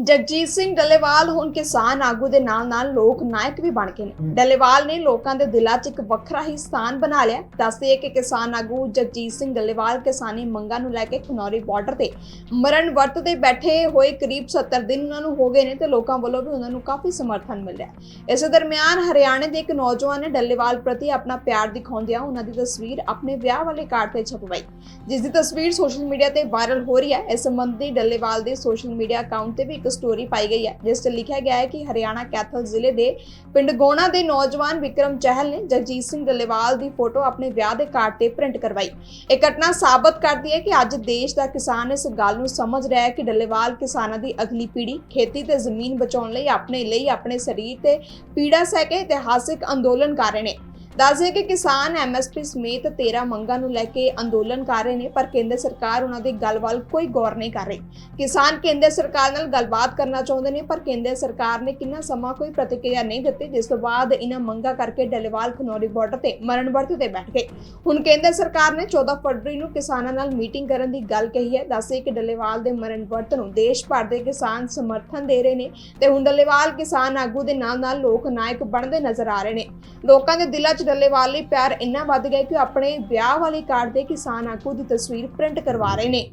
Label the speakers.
Speaker 1: ਜਗਜੀਤ ਸਿੰਘ ਡੱਲੇਵਾਲ ਹੁਣ ਕਿਸਾਨ ਆਗੂ ਦੇ ਨਾਲ-ਨਾਲ ਲੋਕ ਨਾਇਕ ਵੀ ਬਣ ਗਏ ਨੇ। ਡੱਲੇਵਾਲ ਨੇ ਲੋਕਾਂ ਦੇ ਦਿਲਾਂ 'ਚ ਇੱਕ ਵੱਖਰਾ ਹੀ ਸਥਾਨ ਬਣਾ ਲਿਆ। ਦੱਸਦੇ ਕਿ ਕਿਸਾਨ ਆਗੂ ਜਗਜੀਤ ਸਿੰਘ ਡੱਲੇਵਾਲ ਕਿਸਾਨੀ ਮੰਗਾਂ ਨੂੰ ਲੈ ਕੇ ਖਨੌਰੀ ਬਾਰਡਰ ਤੇ ਮਰਨ ਵਰਤ ਤੇ ਬੈਠੇ ਹੋਏ ਕਰੀਬ 70 ਦਿਨ ਉਹਨਾਂ ਨੂੰ ਹੋ ਗਏ ਨੇ ਤੇ ਲੋਕਾਂ ਵੱਲੋਂ ਵੀ ਉਹਨਾਂ ਨੂੰ ਕਾਫੀ ਸਮਰਥਨ ਮਿਲ ਰਿਹਾ ਇਸੇ ਦਰਮਿਆਨ ਹਰਿਆਣੇ ਦੇ ਇੱਕ ਨੌਜਵਾਨ ਨੇ ਡੱਲੇਵਾਲ ਪ੍ਰਤੀ ਆਪਣਾ ਪਿਆਰ ਦਿਖਾਉਂਦਿਆਂ ਉਹਨਾਂ ਦੀ ਤਸਵੀਰ ਆਪਣੇ ਵਿਆਹ ਵਾਲੇ ਕਾਰਡ ਤੇ ਛਪਵਾਈ। ਜਿਸ ਦੀ ਤਸਵੀਰ ਸੋਸ਼ਲ ਮੀਡੀਆ ਤੇ ਵਾਇਰਲ ਹੋ ਰਹੀ ਹੈ। ਇਸ ਸੰਬੰਧੀ ਡੱਲੇਵਾਲ ਦੇ ਸੋਸ਼ਲ ਮੀਡੀਆ ਅਕਾਊਂਟ ਤੇ ਵੀ ਇੱਕ ਸਟੋਰੀ ਪਾਈ ਗਈ ਹੈ, ਜਿਸ ਤੇ ਲਿਖਿਆ ਗਿਆ ਹੈ ਕਿ ਹਰਿਆਣਾ ਕੈਥਲ ਜ਼ਿਲ੍ਹੇ ਦੇ ਪਿੰਡ ਗੋਣਾ ਦੇ ਨੌਜਵਾਨ ਵਿਕਰਮ ਚਹਿਲ ਨੇ ਜਗਜੀਤ ਸਿੰਘ ਡੱਲੇਵਾਲ ਦੀ ਫੋਟੋ ਆਪਣੇ ਵਿਆਹ ਦੇ ਕਾਰਡ ਤੇ ਪ੍ਰਿੰਟ ਕਰਵਾਈ। ਇਹ ਘਟਨਾ ਸਾਬਤ ਕਰਦੀ ਹੈ ਕਿ ਅੱਜ ਦੇਸ਼ ਦਾ ਕਿਸਾਨ ਇਸ ਗੱਲ ਨੂੰ ਸਮਝ ਰਿਹਾ ਹੈ ਕਿ ਡੱਲੇਵਾਲ ਕਿਸਾਨਾਂ ਦੀ ਅਗਲੀ ਪੀੜ੍ਹੀ ਖੇਤੀ ਤੇ ਜ਼ਮੀਨ ਬਚਾਉਣ ਲਈ ਆਪਣੇ ਲਈ ਆਪਣੇ ਸਰੀਰ ਤੇ ਪੀੜਾ ਸਹਿ ਕੇ ਇਤਿਹਾਸਿਕ ਅੰਦੋਲਨ ਕਰ ਰਹੇ ਨੇ। ਦੱਸਦੇ ਕਿ ਕਿਸਾਨ ਐਮਐਸਪੀ ਸਮੇਤ 13 ਮੰਗਾਂ ਨੂੰ ਲੈ ਕੇ ਅੰਦੋਲਨ ਕਰ ਰਹੇ ਨੇ, ਪਰ ਕੇਂਦਰ ਸਰਕਾਰ ਉਹਨਾਂ ਦੀ ਗੱਲ ਵੱਲ ਕੋਈ ਗੌਰ ਨਹੀਂ ਕਰ ਰਹੀ। ਕਿਸਾਨ ਕੇਂਦਰ ਸਰਕਾਰ ਨਾਲ ਗੱਲਬਾਤ ਕਰਨਾ ਚਾਹੁੰਦੇ ਨੇ, ਪਰ ਕੇਂਦਰ ਸਰਕਾਰ ਨੇ ਕਿੰਨਾ ਸਮਾਂ ਕੋਈ ਪ੍ਰਤੀਕਿਰਿਆ ਨਹੀਂ ਦਿੱਤੀ, ਜਿਸ ਤੋਂ ਬਾਅਦ ਇਹਨਾਂ ਮੰਗਾਂ ਕਰਕੇ ਡੱਲੇਵਾਲ, ਖਨੌਰੀ ਬਾਰਡਰ ਤੇ ਮਰਨ ਵਰਤ ਤੇ ਬੈਠ ਗਏ। ਹੁਣ ਕੇਂਦਰ ਸਰਕਾਰ ਨੇ 14 ਫਰਵਰੀ ਨੂੰ ਕਿਸਾਨਾਂ ਨਾਲ ਮੀਟਿੰਗ ਕਰਨ ਦੀ ਗੱਲ ਕਹੀ ਹੈ। ਦੱਸਦੇ ਕਿ ਡੱਲੇਵਾਲ ਦੇ ਮਰਨ ਵਰਤ ਨੂੰ ਦੇਸ਼ ਭਰ ਦੇ ਕਿਸਾਨ ਸਮਰਥਨ ਦੇ ਰਹੇ ਨੇ ਤੇ ਹੁਣ ਡੱਲੇਵਾਲ ਕਿਸਾਨ ਆਗੂ ਦੇ ਨਾਲ ਨਾਲ ਲੋਕ ਨਾਇਕ ਬਣਦੇ ਨਜ਼ਰ ਆ ਰਹੇ ਨੇ। ਲੋਕਾਂ ਦੇ ਦਿਲਾਂ 'ਚ ਡੱਲੇਵਾਲ ਲਈ ਪਿਆਰ ਇੰਨਾ ਵੱਧ ਗਿਆ ਕਿ ਉਹ ਆਪਣੇ ਵਿਆਹ ਵਾਲੀ ਕਾਰਡ ਤੇ ਕਿਸਾਨ ਆਗੂ ਦੀ ਤਸਵੀਰ ਪ੍ਰਿੰਟ ਕਰਵਾ ਰਹੇ ਨੇ।